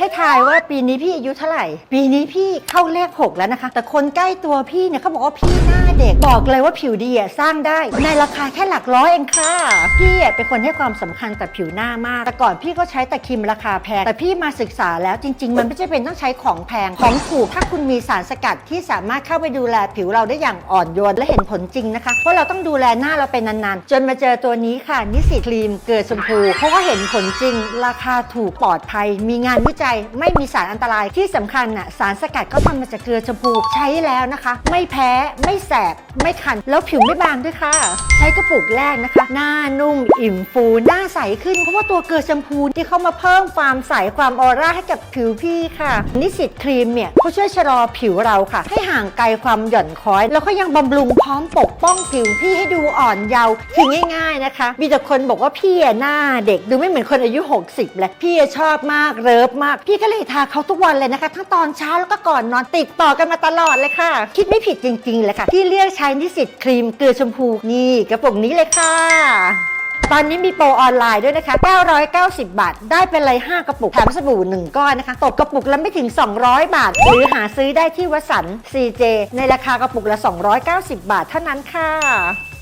ให้ทายว่าปีนี้พี่อายุเท่าไหร่ ปีนี้พี่เข้าเลขหกแล้วนะคะ แต่คนใกล้ตัวพี่เนี่ยเขาบอกว่าพี่หน้าเด็กบอกเลยว่าผิวดีอะสร้างได้ ในราคาแค่หลักร้อยเองค่ะ พี่อะเป็นคนให้ความสำคัญกับผิวหน้ามาก แต่ก่อนพี่ก็ใช้แต่ครีมราคาแพง แต่พี่มาศึกษาแล้วจริง ๆ มันไม่ใช่เป็นต้องใช้ของแพงของถูกถ้าคุณมีสารสกัดที่สามารถเข้าไปดูแลผิวเราได้อย่างอ่อนโยนและเห็นผลจริงนะคะเพราะเราต้องดูแลหน้าเราเป็นนานๆจนมาเจอตัวนี้ค่ะนิสิตครีมเกลือชมพูเพราะว่าเห็นผลจริง ราคาถูกปลอดภัย มีงานวิจัยไม่มีสารอันตรายที่สำคัญน่ะสารสกัดเขาทำมาจากเกลือชมพูใช้แล้วนะคะ ไม่แพ้ไม่แสบ ไม่คัน แล้วผิวไม่บางด้วยค่ะ ใช้กระปุกแรกนะคะ หน้านุ่มอิ่มฟูหน้าใสขึ้น เพราะว่าตัวเกลือชมพูที่เขามาเพิ่มความใสความออร่าให้กับผิวพี่ค่ะ นิสิตครีมเนี่ยเขาช่วยชะลอผิวเราค่ะ ให้ห่างไกลความหย่อนคล้อย แล้วก็ยังบำรุงพร้อมปกป้องผิวพี่ให้ดูอ่อนเยาว์คือง่าย ๆนะคะ มีแต่คนบอกว่าพี่หน้าเด็กดูไม่เหมือนคนอายุ 60เลยพี่ชอบมากเลิฟมากพี่ก็เลยทาเขาทุกวันเลยนะคะ ทั้งตอนเช้าแล้วก็ก่อนนอนติดต่อกันมาตลอดเลยค่ะ คิดไม่ผิดจริงๆเลยค่ะ ที่เลือกใช้นิสิตครีมเกลือชมพูนี่กระปุกนี้เลยค่ะตอนนี้มีโปรออนไลน์ด้วยนะคะ 990 บาท ได้ไปเลย 5 กระปุก แถมสบู่ 1 ก้อนนะคะ ตกกระปุกละไม่ถึง 200 บาท หรือหาซื้อได้ที่วสันต์ CJ ในราคากระปุกละ 290 บาทเท่านั้นค่ะ